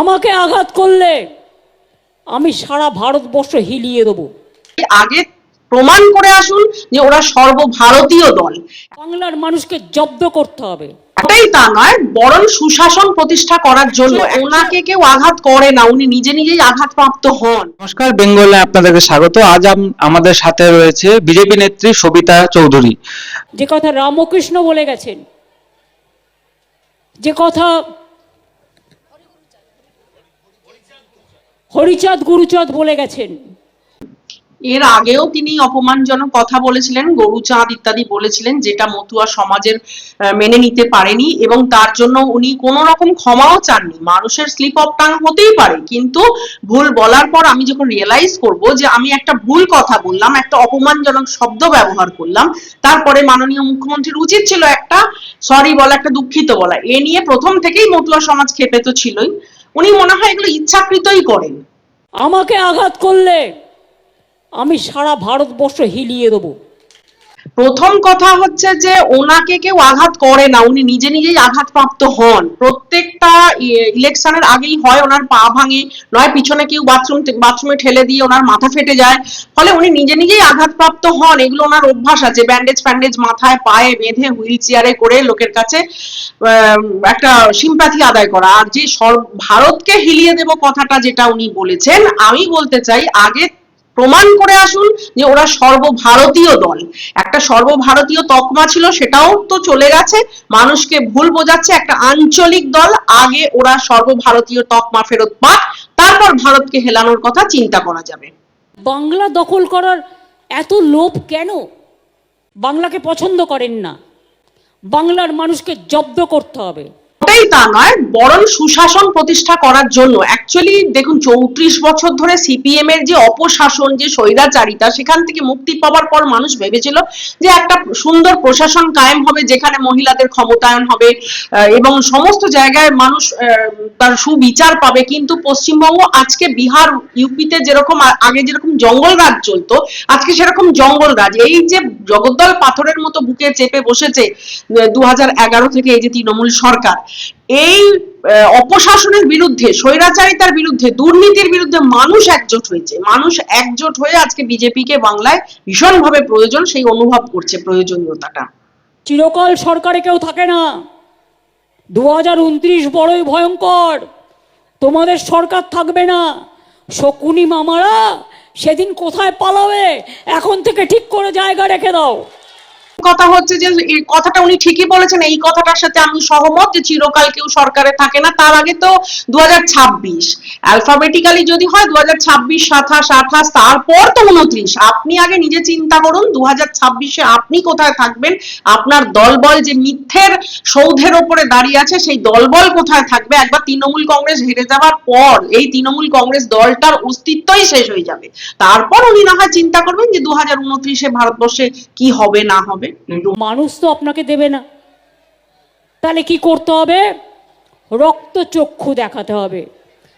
আমাকে আঘাত করলে আমি সারা ভারতবর্ষ হিলিয়ে দেবো। আগে প্রমাণ করে আসুন যে ওরা সর্বভারতীয় দল। বাংলার মানুষকে জব্দ করতে হবে। এটাই তা নয় বরং সুশাসন প্রতিষ্ঠা করার জন্য ওনাকে কেউ আঘাত করে না উনি নিজে নিজেই আঘাতপ্রাপ্ত হন। নমস্কার বেঙ্গলে আপনাদেরকে স্বাগত। আজ আমাদের সাথে রয়েছে বিজেপি নেত্রী সবিতা চৌধুরী। যে কথা রামকৃষ্ণ বলে গেছেন যে কথা হরিচাঁদ গুরুচাঁদ বলে গেছেন। এর আগেও তিনি অপমানজনক কথা বলেছিলেন, গরুচাঁদ ইত্যাদি বলেছিলেন, যেটা মতুয়া সমাজের মেনে নিতে পারেনি এবং তার জন্য উনি কোনো রকম ক্ষমাও চাননি। মানুষের স্লিপ অফ টাং হতেই পারে, কিন্তু ভুল বলার পর আমি যখন রিয়েলাইজ করব যে আমি একটা ভুল কথা বললাম, একটা অপমানজনক শব্দ ব্যবহার করলাম, তারপরে মাননীয় মুখ্যমন্ত্রীর উচিত ছিল একটা সরি বলা, একটা দুঃখিত বলা। এ নিয়ে প্রথম থেকেই মতুয়া সমাজ খেপে তো ছিলই। উনি মনে হয় এগুলো ইচ্ছাকৃতই করেন। আমাকে আঘাত করলে আমি সারা ভারতবর্ষ হিলিয়ে দেবো। প্রথম কথা হচ্ছে যে ওনাকে কেউ আঘাত করে না, উনি নিজে নিজেই আঘাতপ্রাপ্ত হন। প্রত্যেকটা ইলেকশনের আগেই হয় ওনার পা ভাঙে, নয় পিছনে কেউ বাথরুম বাথরুমে ঠেলে দিয়ে ওনার মাথা ফেটে যায়। ফলে উনি নিজে নিজেই আঘাতপ্রাপ্ত হন, এগুলো ওনার অভ্যাস আছে। ব্যান্ডেজ ফ্যান্ডেজ মাথায়, পায়ে বেঁধে হুইল চেয়ারে করে লোকের কাছে একটা সিম্প্যাথি আদায় করা। আর যে ভারতকে হিলিয়ে দেব কথাটা যেটা উনি বলেছেন, আমি বলতে চাই, আগে প্রমাণ করে আসুন যে ওরা সর্বভারতীয় দল। একটা সর্বভারতীয় তকমা ছিল, সেটাও তো চলে গেছে। মানুষকে ভুল বোঝাচ্ছে, একটা আঞ্চলিক দল, আগে ওরা সর্বভারতীয় তকমা ফেরত পাক, তারপর ভারতকে হেলানোর কথা চিন্তা করা যাবে। বাংলা দখল করার এত লোভ কেন? বাংলাকে পছন্দ করেন না। বাংলার মানুষকে জব্দ করতে হবে। ওটাই তা নয়, বরং সুশাসন প্রতিষ্ঠা করার জন্য। অ্যাকচুয়ালি দেখুন, চৌত্রিশ বছর ধরে সিপিএম এর যে অপশাসন, যে স্বৈরাচারিতা, সেখান থেকে মুক্তি পাওয়ার পর মানুষ ভেবেছিল যে একটা সুন্দর প্রশাসন কায়েম হবে, যেখানে মহিলাদের ক্ষমতায়ন হবে এবং সমস্ত জায়গায় মানুষ তার সুবিচার পাবে। কিন্তু পশ্চিমবঙ্গ আজকে বিহার, ইউপিতে যেরকম আগে যেরকম জঙ্গল রাজ চলতো, আজকে সেরকম জঙ্গল রাজ। এই যে জগদ্দল পাথরের মতো বুকে চেপে বসেছে দু থেকে এই যে তৃণমূল সরকার এই অপশাসনের বিরুদ্ধে, স্বৈরাচারিতার বিরুদ্ধে, দুর্নীতির বিরুদ্ধে মানুষ একজোট হয়েছে। মানুষ একজোট হয়ে আজকে বিজেপিকে বাংলায় ভীষণভাবে প্রয়োজন, সেই অনুভব করছে প্রয়োজনীয়তাটা। চিরকাল সরকারে কেউ থাকে না। দু হাজার উনত্রিশ বড়ই ভয়ঙ্কর। তোমাদের সরকার থাকবে না। শকুনি মামারা সেদিন কোথায় পালাবে? এখন থেকে ঠিক করে জায়গা রেখে দাও। কথা হচ্ছে যে এই কথাটা উনি ঠিকই বলেছেন, এই কথাটার সাথে আমি সহমত যে চিরকাল কেউ সরকারে থাকে না। তার আগে তো দু হাজার ছাব্বিশ অ্যালফাবেটিক্যালি যদি হয় দু হাজার ছাব্বিশ, সাতাশ, আঠাশ, তারপর তো উনত্রিশ। আপনি আগে নিজে চিন্তা করুন দু হাজার ছাব্বিশে আপনি কোথায় থাকবেন? আপনার দলবল যে মিথ্যের সৌধের ওপরে দাঁড়িয়ে আছে, সেই দলবল কোথায় থাকবে? একবার তৃণমূল কংগ্রেস হেরে যাওয়ার পর এই তৃণমূল কংগ্রেস দলটার অস্তিত্বই শেষ হয়ে যাবে। তারপর উনি না হয় চিন্তা করবেন যে দু হাজার উনত্রিশে ভারতবর্ষে কি হবে, না হবে। মানুষ তো আপনাকে দেবে না। তাহলে কি করতে হবে? রক্ত চক্ষু দেখাতে হবে।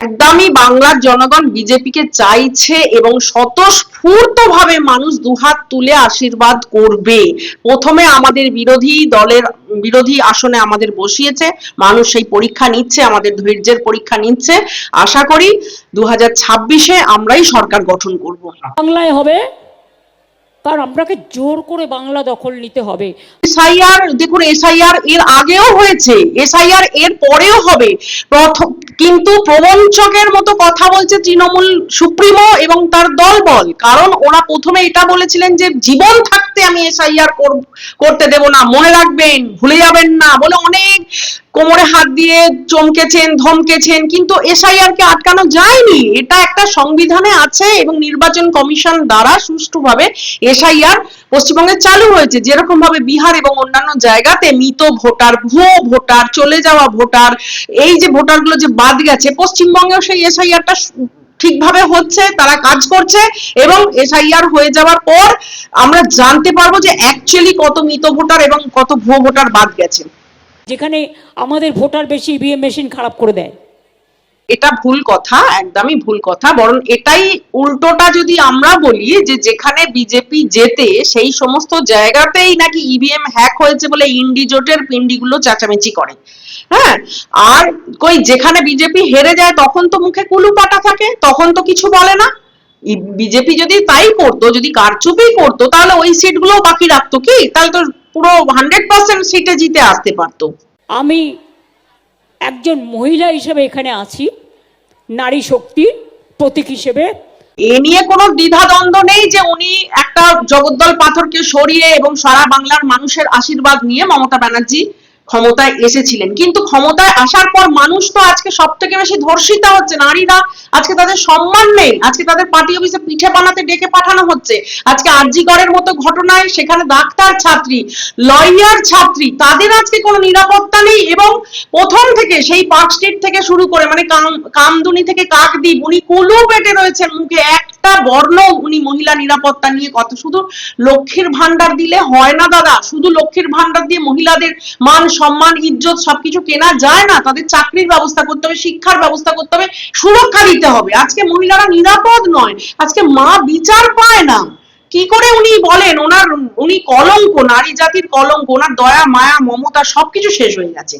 একদমই বাংলার জনগণ বিজেপিকে চাইছে এবং স্বতঃস্ফূর্ত ভাবে মানুষ দুহাত তুলে আশীর্বাদ করবে। প্রথমে আমাদের বিরোধী দলের বিরোধী আসনে আমাদের বসিয়েছে। মানুষ সেই পরীক্ষা নিচ্ছে আমাদের ধৈর্যের পরীক্ষা নিচ্ছে। আশা করি দু হাজার ছাব্বিশে আমরাই সরকার গঠন করব। বাংলায় হবে কারণ আপনাকে জোর করে বাংলা দখল নিতে হবে। এসআইআর, দেখুন, এসআইআর এর আগেও হয়েছে, এসআইআর এর পরেও হবে। কিন্তু প্রবঞ্চকের মতো কথা বলছে তৃণমূল সুপ্রিমো এবং তার দলবল। কারণ ওরা প্রথমে এটা বলেছিলেন যে জীবন থাকতে আমি এসআইআর করতে দেব না। মনে রাখবেন, ভুলে যাবেন না। বলে অনেক কোমরে হাত দিয়ে চমকেছেন, ধমকেছেন, কিন্তু এসআইআর কে আটকানো যায়নি। এটা একটা সংবিধানে আছে এবং নির্বাচন কমিশন দ্বারা সুষ্ঠুভাবে এসআইআর পশ্চিমবঙ্গে চালু হয়েছে। যেরকম ভাবে বিহার এবং অন্যান্য জায়গাতে মৃত ভোটার, ভুয়ো ভোটার, চলে যাওয়া ভোটার, এই যে ভোটারগুলো যে বাদ গেছে, পশ্চিমবঙ্গেও সেই এসআইআরটা ঠিকভাবে হচ্ছে তারা কাজ করছে এবং এসআইআর হয়ে যাওয়ার পর আমরা জানতে পারব যে অ্যাকচুয়ালি কত মৃত ভোটার এবং কত ভুয়ো ভোটার বাদ গেছে। যেখানে আমাদের ভোটার বেশি ইভিএম মেশিন খারাপ করে দেয়। এটা ভুল কথা একদমই ভুল কথা বরং এটাই উল্টোটা যদি আমরা বলি যে যেখানে বিজেপি জেতে সেই সমস্ত জায়গাতেই নাকি ইভিএম হ্যাক হয়েছে বলে ইন্ডিজোটের পিন্ডিগুলো চেঁচামেচি করে। হ্যাঁ? আর কই যেখানে বিজেপি হেরে যায় তখন তো মুখে কুলুপাটা থাকে তখন তো কিছু বলে না। বিজেপি যদি তাই করতো যদি কারচুপি করতো তাহলে ওই সিটগুলো বাকি রাখতো কি? তাহলে তো পুরো হান্ড্রেড পার্সেন্ট সিটে জিতে আসতে পারতো। আমি একজন মহিলা হিসেবে এখানে আছি নারী শক্তির প্রতীক হিসেবে। এ নিয়ে কোনো দ্বিধাদ্বন্দ্ব নেই যে উনি একটা জগদ্দল পাথরকে সরিয়ে এবং সারা বাংলার মানুষের আশীর্বাদ নিয়ে মমতা ব্যানার্জি ক্ষমতায় এসেছিলেন। কিন্তু ক্ষমতায় আসার পর মানুষ তো আজকে সব থেকে বেশি ধর্ষিতা হচ্ছে। নারীরা আজকে তাদের সম্মান নেই। আজকে তাদের পার্টি অফিসে পিঠে বানাতে ডেকে পাঠানো হচ্ছে। আজকে আরজিগড়ের মতো ঘটনায় সেখানে ডাক্তার ছাত্রী, লয়ার ছাত্রী, তাদের আজকে কোনো নিরাপত্তা নেই এবং প্রথম থেকে সেই পার্ক স্ট্রিট থেকে শুরু করে মানে কাম- কামদুনি থেকে কাকদ্বীপ, উনি কুলু পেটে রয়েছেন মুখে। একটা বর্ণ উনি মহিলা নিরাপত্তা নিয়ে কত শুধু লক্ষ্মীর ভান্ডার দিলে হয় না দাদা। শুধু লক্ষ্মীর ভান্ডার দিয়ে মহিলাদের মান সম্মান, ইজ্জত সবকিছু কেনা যায় না। তাদের চাকরির ব্যবস্থা করতে হবে, শিক্ষার ব্যবস্থা করতে হবে, সুরক্ষা দিতে হবে। আজকে মহিলারা নিরাপদ নয়। আজকে মা বিচার পায় না। কি করে উনি বলেন, ওনার, উনি কলঙ্ক, নারী জাতির কলঙ্ক, ওনার দয়া, মায়া, মমতা সবকিছু শেষ হয়ে গেছে।